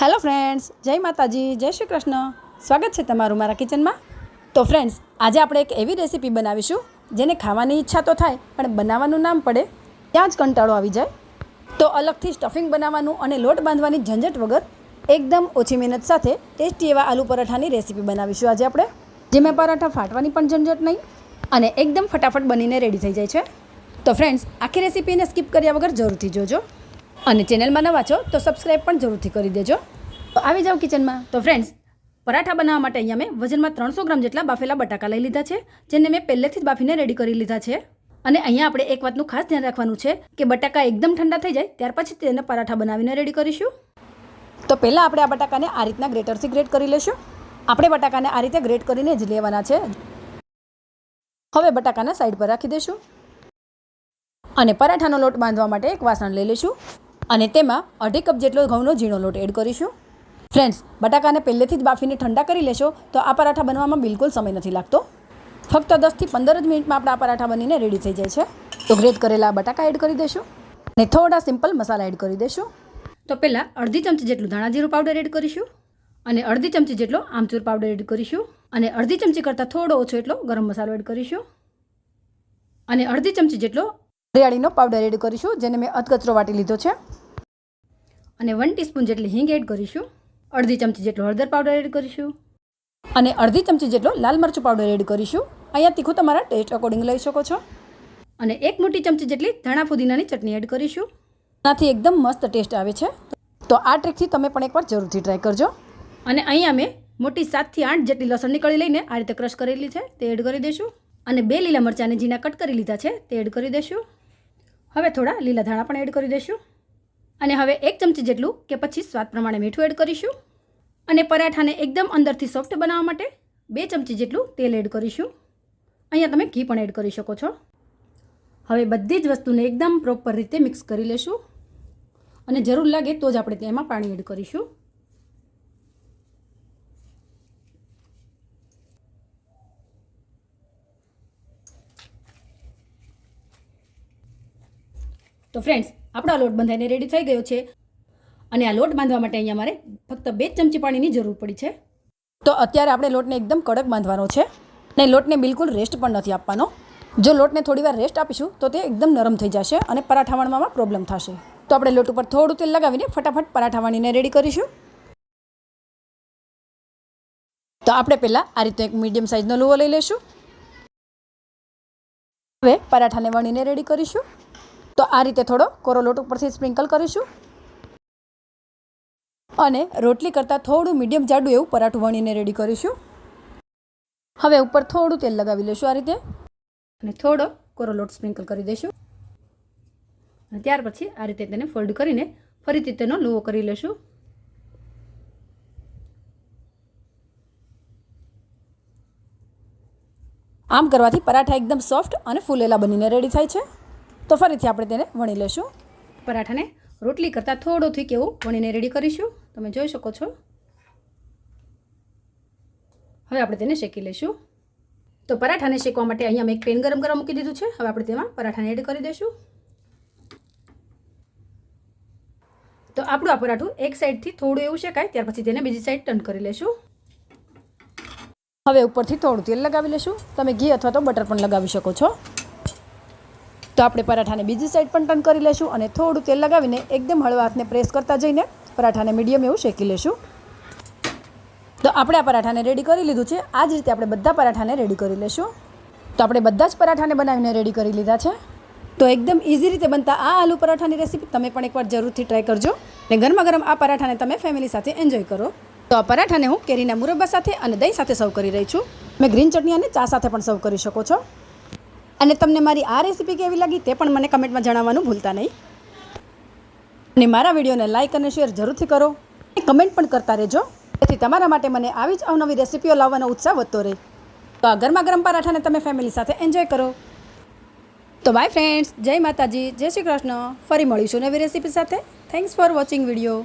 Hello friends જય માતાજી, જય શ્રી કૃષ્ણ. સ્વાગત છે તમારું મારા કિચનમાં તો ફ્રેન્ડ્સ આજે આપણે એક એવી રેસીપી બનાવીશું, જેને ખાવાની ઈચ્છા તો થાય, પણ બનાવવાનું નામ પડે, ત્યાં જ કંટાળો આવી જાય. તો અલગથી સ્ટફિંગ બનાવવાનું અને લોટ બાંધવાની ઝંઝટ વગર એકદમ ઓછી મહેનત સાથે ટેસ્ટી એવા આલુ પરાઠાની રેસીપી બનાવીશું આજે આપણે, જેમાં પરાઠા ફાટવાની પણ ઝંઝટ નહીં અને એકદમ ફટાફટ બનીને રેડી થઈ જાય છે. તો ફ્રેન્ડ્સ આખી રેસીપીને સ્કીપ કર્યા વગર જરૂરથી જોજો. અને ચેનલમાં નવા છો, તો સબસ્ક્રાઈબ પણ જરૂરથી કરી દેજો. તો આવી જાઓ કિચનમાં. તો ફ્રેન્ડ્સ પરાઠા બનાવવા માટે અહીંયા મેં વજનમાં ત્રણસો ગ્રામ જેટલા બાફેલા બટાકા લઈ લીધા છે, જેને મેં પહેલેથી જ બાફીને રેડી કરી લીધા છે. અને અહીંયા આપણે એક વાતનું ખાસ ધ્યાન રાખવાનું છે કે બટાકા એકદમ ઠંડા થઈ જાય, ત્યાર પછી તેને પરાઠા બનાવીને રેડી કરીશું. તો પહેલાં આપણે આ બટાકાને આ રીતના ગ્રેટરથી ગ્રેટ કરી લઈશું આપણે બટાકાને આ રીતે ગ્રેટ કરીને જ લેવાના છે. હવે બટાકાના સાઈડ પર રાખી દઈશું અને પરાઠાનો લોટ બાંધવા માટે એક વાસણ લઈ લઈશું અને તેમાં અઢી કપ જેટલો ઘઉંનો ઝીણો લોટ એડ કરીશું. ફ્રેન્ડ્સ બટાકાને પહેલેથી જ બાફીને ઠંડા કરી લેશો, તો આ પરાઠા બનવામાં બિલકુલ સમય નથી લાગતો. ફક્ત દસથી પંદર જ મિનિટમાં આપણા આ પરાઠા બનીને રેડી થઈ જાય છે. તો ગ્રેટ કરેલા બટાકા એડ કરી દેશું. અને થોડા સિમ્પલ મસાલા એડ કરી દઈશું તો પહેલાં અડધી ચમચી જેટલું ધાણા જીરું પાવડર એડ કરીશું. અને અડધી ચમચી જેટલો આમચૂર પાવડર એડ કરીશું. અને અડધી ચમચી કરતાં થોડો ઓછો એટલો ગરમ મસાલો એડ કરીશું. અને અડધી ચમચી જેટલો હરિયાળીનો પાવડર એડ કરીશું, જેને મેં અધકચરો વાટી લીધો છે. અને વન ટીસ્પૂન જેટલી હિંગ એડ કરીશું. અડધી ચમચી જેટલો હળદર પાવડર એડ કરીશું. અને અડધી ચમચી જેટલો લાલ મરચું પાવડર એડ કરીશું. અહીંયા તીખું તમારા ટેસ્ટ અકોર્ડિંગ લઈ શકો છો. અને એક મોટી ચમચી જેટલી ધાણા ફુદીનાની ચટણી એડ કરીશું. આનાથી એકદમ મસ્ત ટેસ્ટ આવે છે. તો આ ટ્રીકથી તમે પણ એકવાર જરૂરથી ટ્રાય કરજો. અને અહીંયા મેં મોટી સાતથી આઠ જેટલી લસણની કળી લઈને આ રીતે ક્રશ કરેલી છે તે એડ કરી દઈશું. અને બે લીલા મરચાંને ઝીણા કટ કરી લીધા છે તે એડ કરી દઈશું. હવે થોડા લીલા ધાણા પણ એડ કરી દઈશું. અને હવે એક ચમચી જેટલું કે પછી સ્વાદ પ્રમાણે મીઠું એડ કરીશું. અને પરાઠાને એકદમ અંદરથી સોફ્ટ બનાવવા માટે બે ચમચી જેટલું તેલ એડ કરીશું. અહીંયા તમે ઘી પણ એડ કરી શકો છો. હવે બધી જ વસ્તુને એકદમ પ્રોપર રીતે મિક્સ કરી લેશું. અને જરૂર લાગે તો જ આપણે તેમાં પાણી એડ કરીશું. તો ફ્રેન્ડ્સ આપણો લોટ બંધાઈને રેડી થઈ ગયો છે. અને આ લોટ બાંધવા માટે અહીંયા મારે ફક્ત બે ચમચી પાણીની જરૂર પડી છે. તો અત્યારે આપણે લોટને એકદમ કડક બાંધવાનો છે. ને લોટને બિલકુલ રેસ્ટ પણ નથી આપવાનો. જો લોટને થોડીવાર રેસ્ટ આપીશું, તો તે એકદમ નરમ થઈ જશે અને પરાઠા વણવામાં પ્રોબ્લેમ થશે. તો આપણે લોટ ઉપર થોડું તેલ લગાવીને ફટાફટ પરાઠા વણીને રેડી કરીશું. તો આપણે પહેલાં આ રીતે એક મીડિયમ સાઇઝનો લુવો લઈ લઈશું. હવે પરાઠાને વણીને રેડી કરીશું. તો આ રીતે થોડો કોરો લોટ ઉપરથી સ્પ્રિંકલ કરીશું. અને રોટલી કરતાં થોડું મીડિયમ જાડું એવું પરાઠું વણીને રેડી કરીશું. હવે ઉપર થોડું તેલ લગાવી લઈશું આ રીતે. અને થોડો કોરો લોટ સ્પ્રિંકલ કરી દઈશું. અને ત્યાર પછી આ રીતે તેને ફોલ્ડ કરીને ફરીથી તેનો લુવો કરી લઈશું. આમ કરવાથી પરાઠા એકદમ સોફ્ટ અને ફૂલેલા બનીને રેડી થાય છે. તો ફરીથી આપણે તેને વણી લઈશું. પરાઠાને રોટલી કરતાં થોડો થીક એવું વણીને રેડી કરીશું. તમે જોઈ શકો છો. હવે આપણે તેને શેકી લઈશું. તો પરાઠાને શેકવા માટે અહીંયા મેં એક પેન ગરમ કરવા મૂકી દીધું છે. હવે આપણે તેમાં પરાઠાને એડ કરી દઈશું. તો આપણું આ પરાઠું એક સાઈડથી થોડું એવું શેકાય ત્યાર પછી તેને બીજી સાઈડ ટર્ન કરી લઈશું. હવે ઉપરથી થોડું તેલ લગાવી લઈશું. તમે ઘી અથવા તો બટર પણ લગાવી શકો છો. તો આપણે પરાઠાને બીજી સાઈડ પણ ટર્ન કરી લઈશું અને થોડું તેલ લગાવીને એકદમ હળવા હાથને પ્રેસ કરતા જઈને પરાઠાને મીડિયમ એવું શેકી લઈશું તો આપણે આ પરાઠાને રેડી કરી લીધું છે. આ જ રીતે આપણે બધા પરાઠાને રેડી કરી લઈશું તો આપણે બધા જ પરાઠાને બનાવીને રેડી કરી લીધા છે. તો એકદમ ઇઝી રીતે બનતા આ આલુ પરાઠાની રેસીપી તમે પણ એકવાર જરૂરથી ટ્રાય કરજો અને ગરમા ગરમ આ પરાઠાને તમે ફેમિલી સાથે એન્જોય કરો. તો આ પરાઠાને હું કેરીના મુરબ્બા સાથે અને દહીં સાથે સર્વ કરી રહી છું. મેં ગ્રીન ચટણી અને ચા સાથે પણ સર્વ કરી શકો છો. અને તમને મારી આ રેસીપી કેવી લાગી તે પણ મને કમેન્ટમાં જણાવવાનું ભૂલતા નહીં. અને મારા વિડીયોને લાઇક અને શેર જરૂરથી કરો. અને કમેન્ટ પણ કરતા રહેજો. જેથી તમારા માટે મને આવી જ અવનવી રેસીપીઓ લાવવાનો ઉત્સાહ વધતો રહે. તો આ ગરમા ગરમ પરાઠાને તમે ફેમિલી સાથે એન્જોય કરો. તો બાય ફ્રેન્ડ્સ જય માતાજી. જય શ્રી કૃષ્ણ. ફરી મળીશું નવી રેસીપી સાથે. Thanks for watching video